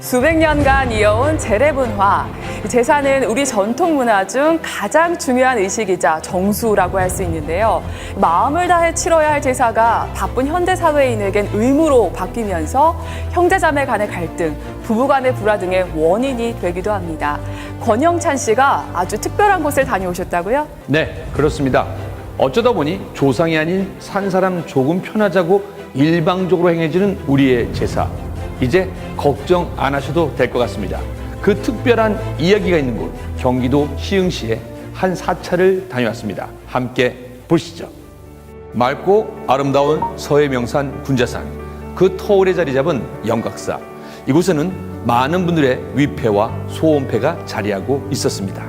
수백 년간 이어온 재래문화. 제사는 우리 전통 문화 중 가장 중요한 의식이자 정수라고 할 수 있는데요. 마음을 다해 치러야 할 제사가 바쁜 현대 사회인에겐 의무로 바뀌면서 형제자매 간의 갈등, 부부 간의 불화 등의 원인이 되기도 합니다. 권영찬 씨가 아주 특별한 곳을 다녀오셨다고요? 네, 그렇습니다. 어쩌다 보니 조상이 아닌 산 사람 조금 편하자고 일방적으로 행해지는 우리의 제사. 이제 걱정 안 하셔도 될 것 같습니다. 그 특별한 이야기가 있는 곳, 경기도 시흥시에 한 사찰을 다녀왔습니다. 함께 보시죠. 맑고 아름다운 서해 명산 군자산, 그 터울에 자리 잡은 영각사. 이곳에는 많은 분들의 위패와 소원패가 자리하고 있었습니다.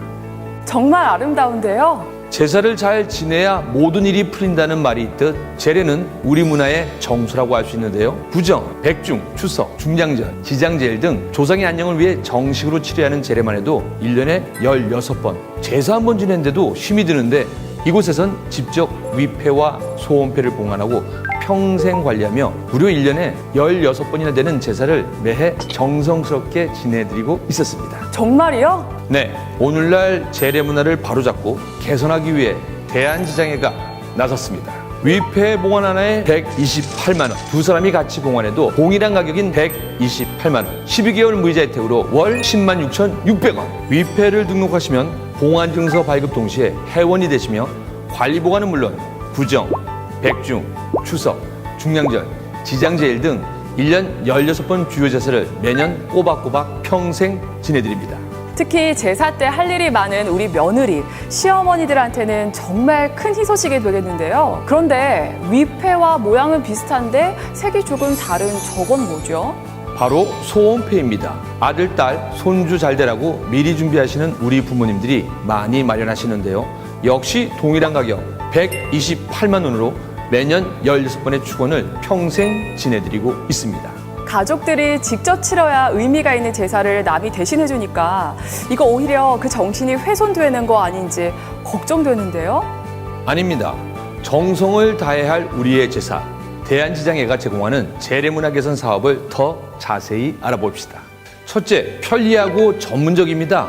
정말 아름다운데요. 제사를 잘 지내야 모든 일이 풀린다는 말이 있듯 제례는 우리 문화의 정수라고 할 수 있는데요. 구정, 백중, 추석, 중장절, 지장제일 등 조상의 안녕을 위해 정식으로 치러야 하는 제례만 해도 일년에 16번 제사 한 번 지냈는데도 힘이 드는데 이곳에선 직접 위패와 소원패를 봉안하고 평생 관리하며 무려 일년에 16번이나 되는 제사를 매해 정성스럽게 지내드리고 있었습니다. 정말이요? 네, 오늘날 재래 문화를 바로잡고 개선하기 위해 대한지장회가 나섰습니다. 위패 봉안 하나에 128만 원, 두 사람이 같이 봉안해도 동일한 가격인 128만 원, 12개월 무이자 혜택으로 월 10만 6,600원. 위패를 등록하시면 봉안 증서 발급 동시에 회원이 되시며 관리 보관은 물론 구정, 백중, 추석, 중량절, 지장제일 등 1년 16번 주요 제사를 매년 꼬박꼬박 평생 지내드립니다. 특히 제사 때 할 일이 많은 우리 며느리, 시어머니들한테는 정말 큰 희소식이 되겠는데요. 그런데 위패와 모양은 비슷한데 색이 조금 다른 저건 뭐죠? 바로 소원패입니다. 아들, 딸, 손주 잘 되라고 미리 준비하시는 우리 부모님들이 많이 마련하시는데요. 역시 동일한 가격 128만 원으로 매년 16번의 축원을 평생 지내드리고 있습니다. 가족들이 직접 치러야 의미가 있는 제사를 남이 대신해 주니까 이거 오히려 그 정신이 훼손되는 거 아닌지 걱정되는데요. 아닙니다. 정성을 다해야 할 우리의 제사. 대한지장회가 제공하는 재래문화 개선 사업을 더 자세히 알아봅시다. 첫째, 편리하고 전문적입니다.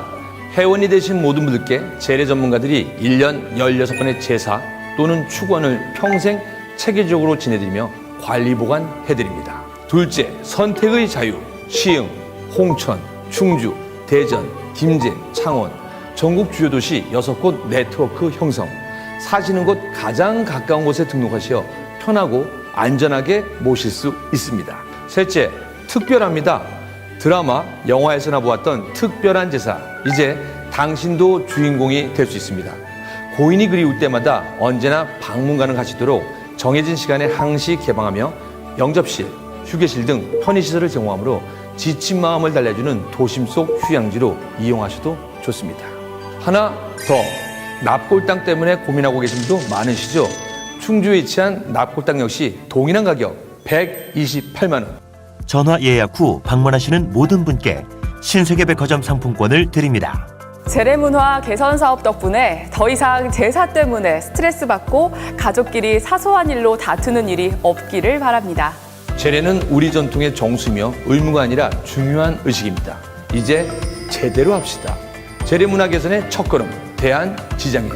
회원이 되신 모든 분들께 재래 전문가들이 1년 16번의 제사 또는 축원을 평생 체계적으로 지내드리며 관리 보관해드립니다. 둘째, 선택의 자유. 시흥, 홍천, 충주, 대전, 김제, 창원, 전국 주요 도시 6곳 네트워크 형성. 사시는 곳 가장 가까운 곳에 등록하시어 편하고 안전하게 모실 수 있습니다. 셋째, 특별합니다. 드라마, 영화에서나 보았던 특별한 제사. 이제 당신도 주인공이 될 수 있습니다. 고인이 그리울 때마다 언제나 방문 가능하시도록 정해진 시간에 항시 개방하며 영접실, 휴게실 등 편의시설을 제공하므로 지친 마음을 달래주는 도심 속 휴양지로 이용하셔도 좋습니다. 하나 더, 납골당 때문에 고민하고 계신 분도 많으시죠? 충주에 위치한 납골당 역시 동일한 가격 128만 원. 전화 예약 후 방문하시는 모든 분께 신세계 백화점 상품권을 드립니다. 재래문화 개선 사업 덕분에 더 이상 제사 때문에 스트레스 받고 가족끼리 사소한 일로 다투는 일이 없기를 바랍니다. 재래는 우리 전통의 정수며 의무가 아니라 중요한 의식입니다. 이제 제대로 합시다. 재래 문화 개선의 첫걸음 대한 지장회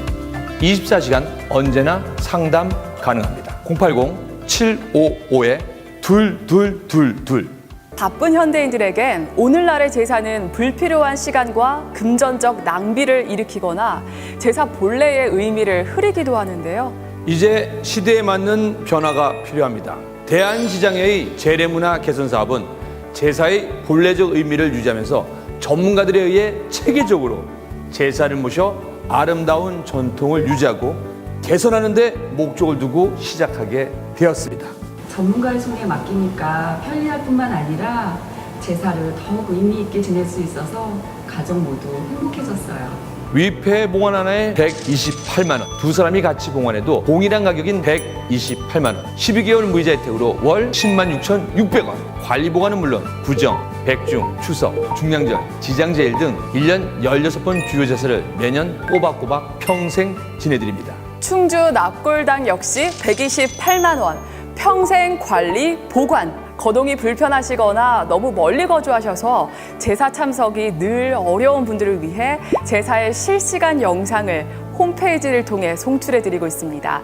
24시간 언제나 상담 가능합니다. 080-755-2222 바쁜 현대인들에겐 오늘날의 제사는 불필요한 시간과 금전적 낭비를 일으키거나 제사 본래의 의미를 흐리기도 하는데요. 이제 시대에 맞는 변화가 필요합니다. 대한지장회의 재래문화 개선 사업은 제사의 본래적 의미를 유지하면서 전문가들에 의해 체계적으로 제사를 모셔 아름다운 전통을 유지하고 개선하는 데 목적을 두고 시작하게 되었습니다. 전문가의 손에 맡기니까 편리할 뿐만 아니라 제사를 더욱 의미 있게 지낼 수 있어서 가족 모두 행복해졌어요. 위패 봉안 하나에 128만 원, 두 사람이 같이 봉안해도 동일한 가격인 128만 원, 12개월 무이자 혜택으로 월 10만 6,600원. 관리 보관은 물론 구정, 백중, 추석, 중량절, 지장제일 등 1년 16번 주요 제사를 매년 꼬박꼬박 평생 지내드립니다. 충주 납골당 역시 128만 원, 평생 관리 보관 거동이 불편하시거나 너무 멀리 거주하셔서 제사 참석이 늘 어려운 분들을 위해 제사의 실시간 영상을 홈페이지를 통해 송출해 드리고 있습니다.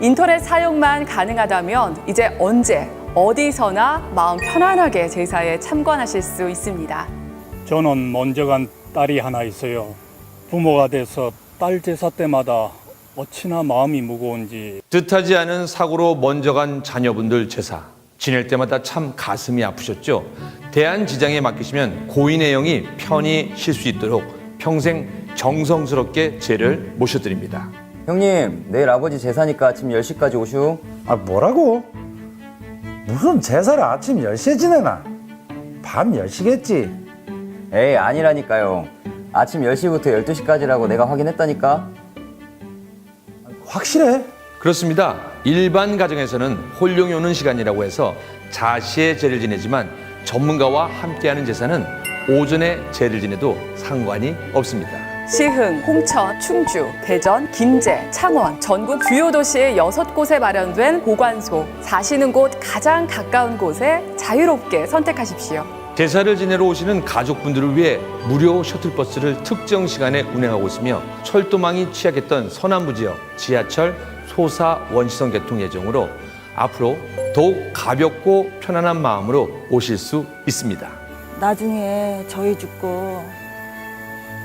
인터넷 사용만 가능하다면 이제 언제 어디서나 마음 편안하게 제사에 참관하실 수 있습니다. 저는 먼저 간 딸이 하나 있어요. 부모가 돼서 딸 제사 때마다 어찌나 마음이 무거운지 뜻하지 않은 사고로 먼저 간 자녀분들 제사 지낼 때마다 참 가슴이 아프셨죠. 대한지장에 맡기시면 고인의 영이 편히 쉴 수 있도록 평생 정성스럽게 제를 모셔드립니다. 형님, 내일 아버지 제사니까 아침 10시까지 오슈. 아 뭐라고? 무슨 제사를 아침 10시에 지내나? 밤 10시겠지 에이, 아니라니까요. 아침 10시부터 12시까지라고 내가 확인했다니까. 확실해? 그렇습니다. 일반 가정에서는 홀령이 오는 시간이라고 해서 자시의 제를 지내지만 전문가와 함께하는 제사는 오전에 제를 지내도 상관이 없습니다. 시흥, 홍천, 충주, 대전, 김제, 창원, 전국 주요 도시의 여섯 곳에 마련된 보관소. 사시는 곳 가장 가까운 곳에 자유롭게 선택하십시오. 제사를 지내러 오시는 가족분들을 위해 무료 셔틀버스를 특정 시간에 운행하고 있으며 철도망이 취약했던 서남부 지역 지하철 소사 원시선 개통 예정으로 앞으로 더욱 가볍고 편안한 마음으로 오실 수 있습니다. 나중에 저희 죽고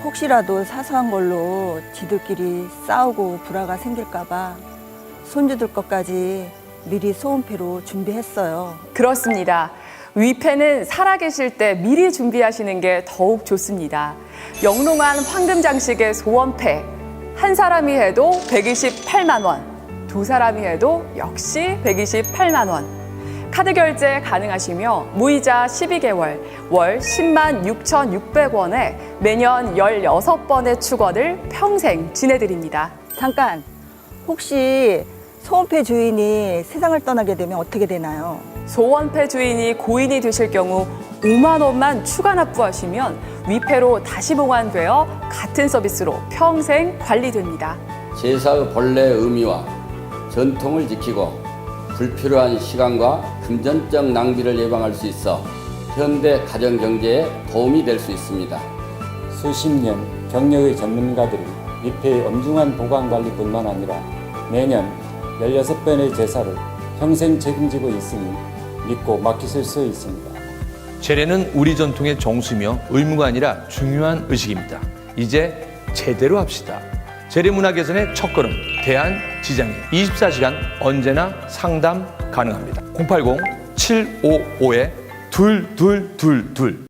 혹시라도 사소한 걸로 지들끼리 싸우고 불화가 생길까봐 손주들 것까지 미리 소원패로 준비했어요. 그렇습니다. 위패는 살아계실 때 미리 준비하시는 게 더욱 좋습니다. 영롱한 황금 장식의 소원패. 한 사람이 해도 128만 원. 두 사람이 해도 역시 128만 원. 카드 결제 가능하시며 무이자 12개월, 월 10만 6,600원에 매년 16번의 축원을 평생 지내드립니다. 잠깐, 혹시 소원패 주인이 세상을 떠나게 되면 어떻게 되나요? 소원패 주인이 고인이 되실 경우 5만 원만 추가 납부하시면 위패로 다시 봉환되어 같은 서비스로 평생 관리됩니다. 제사의 본래 의미와 전통을 지키고 불필요한 시간과 금전적 낭비를 예방할 수 있어 현대 가정 경제에 도움이 될 수 있습니다. 수십 년 경력의 전문가들이 위패의 엄중한 보관 관리뿐만 아니라 매년 16번의 제사를 평생 책임지고 있으니 믿고 맡기실 수 있습니다. 제례는 우리 전통의 정수며 의무가 아니라 중요한 의식입니다. 이제 제대로 합시다. 제례문화 개선의 첫걸음 대한 지장이 24시간 언제나 상담 가능합니다. 080 755에 둘둘둘둘